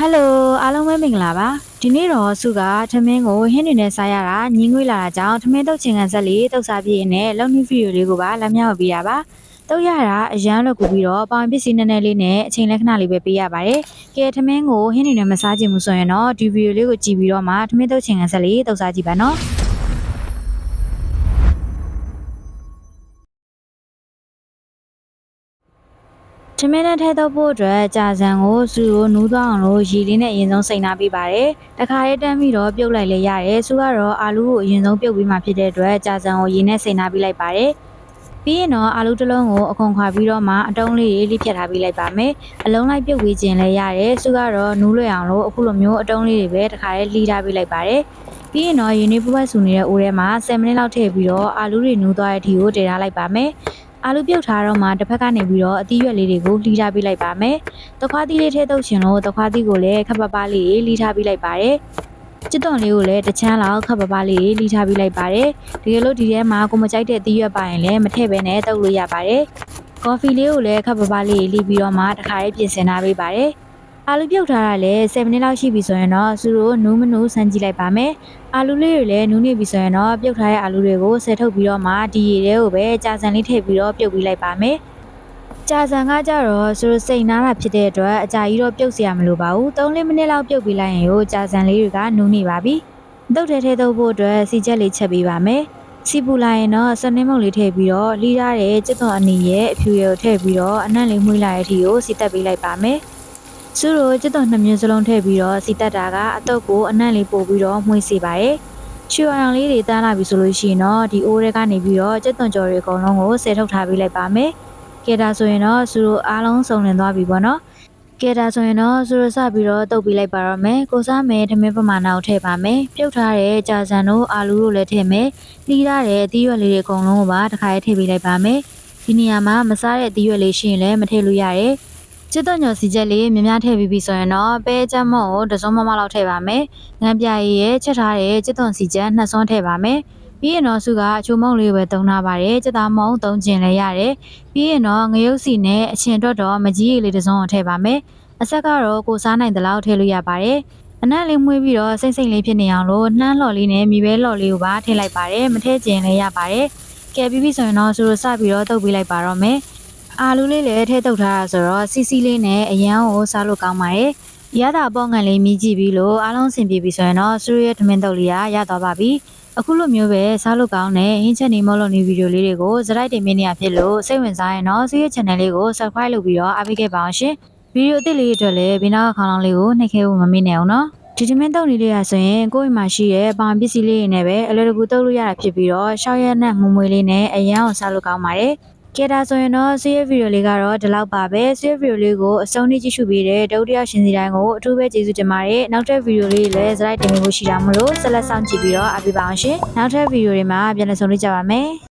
ဟယ်လိုအားလုံးပဲမင်္ဂလာပါဒီနေ့တော့စုကထမင်းကိုဟင်းနေနဲ့စားရတာညင်းငွေလာတာကြောင့်ထမင်းတုတ်ချင်ကန်ဆက်လေးတုတ်စားပြည့်နဲ့လုံနီဗီဒီယိုလေးကိုပါလက်မြောက်ပေးရပါတုတ်ရတာအရန်လောက်ကူပြီးတော့ပေါင်ပစ္စည်းနည်းနည်းလေးနဲ့အချိန်လက္ခဏာလေးပဲပေးရပါတယ်ကဲထမင်းကိုဟင်းနေနဲ့မစားချင်ဘူးဆိုရင်တော့ဒီဗီဒီယိုလေးကိုကြည့်ပြီးတော့မှထမင်းတုတ်ချင်ကန်ဆက်လေးတုတ်စားကြည့်ပါနော် ချမင်းနဲ့ထဲတော့ဖို့အတွက်ကြာစံကိုစူကိုနူးသွားအောင်လို့ရေလေးနဲ့အရင်ဆုံးစိန်နာပေးပါတယ်။တခါလေးတန်းပြီးတော့ပြုတ်လိုက်လဲရတယ်။စူကတော့အာလူကိုအရင်ဆုံးပြုတ်ပြီးမှဖြစ်တဲ့အတွက်ကြာစံကိုရေနဲ့စိန်နာပေးလိုက်ပါတယ်။ပြီးရင်တော့အာလူတစ်လုံးကိုအခွန်ခွာပြီးတော့မှအတုံးလေးတွေလိဖြတ်ထားပေးလိုက်ပါမယ်။အလုံးလိုက်ပြုတ်ပြီးခြင်းလဲရတယ်။စူကတော့နူးလွယ်အောင်လို့အခုလိုမျိုးအတုံးလေးတွေပဲတခါလေးလှီးထားပေးလိုက်ပါတယ်။ပြီးရင်တော့ရေနေပူပတ်ဆူနေတဲ့အိုးထဲမှာ10မိနစ်လောက်ထည့်ပြီးတော့အာလူတွေနူးသွားတဲ့အထိကိုတည်ထားလိုက်ပါမယ်။ အာလူပြုတ်ထားတော့မှတစ်ဖက်ကနေပြီးတော့အသီးရွက်လေးတွေကိုလှီးထားပေးလိုက်ပါမယ်။တခွားသီးလေးထဲတုပ်ချင်လို့တခွားသီးကိုလည်းခပ်ပပလေးလှီးထားပေးလိုက်ပါတယ်။စစ်သွန်လေးကိုလည်းတစ်ချမ်းလောက်ခပ်ပပလေးလှီးထားပေးလိုက်ပါတယ်။ဒီလိုဒီထဲမှာကိုမကြိုက်တဲ့အသီးရွက်ပါရင်လည်းမထည့်ဘဲနဲ့တုပ်လို့ရပါတယ်။ကော်ဖီလေးကိုလည်းခပ်ပပလေးလှီးပြီးတော့မှတစ်ခါလေးပြင်ဆင်ထားပေးပါတယ်။ အာလူပြုတ်ထားတာလည်း7မိနစ်လောက်ရှိပြီဆိုရင်တော့သူတို့နူးမနူးစမ်းကြည့်လိုက်ပါမယ်။အာလူလေးတွေလည်းနူးနေပြီဆိုရင်တော့ပြုတ်ထားတဲ့အာလူတွေကိုဆယ်ထုတ်ပြီးတော့မှဒီရေထဲကိုပဲကြာစံလေးထည့်ပြီးတော့ပြုတ်ပြီးလိုက်ပါမယ်။ကြာစံကကြတော့သူတို့စိတ်နာတာဖြစ်တဲ့အတွက်အကြာကြီးတော့ပြုတ်စရာမလိုပါဘူး။3-4မိနစ်လောက်ပြုတ်ပြီးလိုက်ရင်ရောကြာစံလေးတွေကနူးနေပါပြီ။တုတ်ထဲထဲတုပ်ဖို့အတွက်စီချက်လေးချက်ပေးပါမယ်။စီပူလာရင်တော့စနင်းမုတ်လေးထည့်ပြီးတော့လှီးထားတဲ့ကျက်သွန်အနီရဲ့အဖြူရဲကိုထည့်ပြီးတော့အနံ့လေးမှုေးလာတဲ့အထိကိုစီတက်ပေးလိုက်ပါမယ်။ စူရိုကျက်သွန်နှစ်မျိုးစလုံးထည့်ပြီးတော့စီတက်တာကအတော့ကိုအနံ့လေးပို့ပြီးတော့မှုေးစေပါတယ်။ချွေအောင်လေးတွေတန်းလာပြီဆိုလို့ရှိရင်တော့ဒီအိုးတွေကနေပြီးတော့ကျက်သွန်ကြော်တွေအကုန်လုံးကိုဆယ်ထုတ်ထားပေးလိုက်ပါမယ်။ကဲဒါဆိုရင်တော့စူရိုအားလုံးစုံလင်သွားပြီပေါ့နော်။ကဲဒါဆိုရင်တော့စူရိုစပြီးတော့တုပ်ပေးလိုက်ပါတော့မယ်။ကိုစားမယ်ထမင်းပမာဏကိုထည့်ပါမယ်။ပြုတ်ထားတဲ့ကြာစံတို့အာလူတို့လည်းထည့်မယ်။လှီးထားတဲ့အသီးရွက်လေးတွေအကုန်လုံးကိုပါတစ်ခါရေးထည့်ပေးလိုက်ပါမယ်။ဒီနေရာမှာမစားတဲ့အသီးရွက်လေးရှိရင်လည်းမထည့်လို့ရတယ်။ ချစ်တော့ညော်စီချက်လေးများများထည့်ပြီးပြီဆိုရင်တော့ပဲကြက်မော့ကိုတစ်စုံမမလောက်ထည့်ပါမယ်။ငန်းပြရည်ရဲ့ချက်ထားတဲ့ချစ်သွန်စီချက်နှစ်စွန်းထည့်ပါမယ်။ပြီးရင်တော့စုကအချိုမုံလေးပဲတုံထားပါတယ်။ချက်သားမုံသုံးကျင်လည်းရတယ်။ပြီးရင်တော့ငရုတ်စီနဲ့အချင်တော့တော့မကြီးရည်လေးတစ်စုံကိုထည့်ပါမယ်။အဆက်ကတော့ကိုစားနိုင်တဲ့လောက်ထည့်လို့ရပါတယ်။အနံ့လေးမှုေးပြီးတော့စိမ့်စိမ့်လေးဖြစ်နေအောင်လို့နှမ်းလော်လေးနဲ့မြေပဲလော်လေးကိုပါထည့်လိုက်ပါတယ်။မထည့်ကျင်လည်းရပါတယ်။ကဲပြီးပြီဆိုရင်တော့စုတို့စပြီးတော့တုပ်ပေးလိုက်ပါတော့မယ်။ အာလူလေးလည်းထည့်တုပ်ထားတာဆိုတော့စီစီလေးနဲ့အရန်ကိုစားလို့ကောင်းပါတယ်။ရတာပေါ့ငံလေးမြည်ကြည့်ပြီးလို့အားလုံးအဆင်ပြေပြီဆိုရင်တော့စုရဲ့ထမင်းတုပ်လေးကရသွားပါပြီ။အခုလိုမျိုးပဲစားလို့ကောင်းတဲ့ဟင်းချက်နေမောလို့နေဗီဒီယိုလေးတွေကိုစရိုက်တင်မင်းနေရဖြစ်လို့စိတ်ဝင်စားရင်တော့စုရဲ့ channel လေးကို subscribe လုပ်ပြီးတော့အားပေးခဲ့ပါအောင်ရှင်။ဗီဒီယိုအသစ်လေးတွေအတွက်လည်းဘေးနားခေါင်းလောင်းလေးကိုနှိပ်ခဲဖို့မမေ့နဲ့အောင်နော်။ဒီထမင်းတုပ်လေးလေးရဆိုရင်ကိုယ့်အိမ်မှာရှိတဲ့ပေါင်ပစ္စည်းလေးတွေနဲ့ပဲအလွယ်တကူတုပ်လို့ရတာဖြစ်ပြီးတော့ရှောက်ရက်နဲ့ငုံမွေလေးနဲ့အရန်အောင်စားလို့ကောင်းပါတယ်။ ကဲဒါဆိုရင်တော့ဆေးရဗီဒီယိုလေးကတော့ဒီလောက်ပါပဲဆေးရဗီဒီယိုလေးကိုအဆုံးထိကြည့်ရှုပေးတဲ့ဒုတိယရှင်စီတိုင်းကိုအထူးပဲကျေးဇူးတင်ပါတယ်နောက်ထပ်ဗီဒီယိုလေးလည်းစလိုက်တင်ပေးဖို့ရှိတာမလို့ဆက်လက်ဆောင်ကြည့်ပြီးတော့အားပေးပါအောင်ရှင်နောက်ထပ်ဗီဒီယိုတွေမှာပြန်လည်ဆုံတွေ့ကြပါမယ်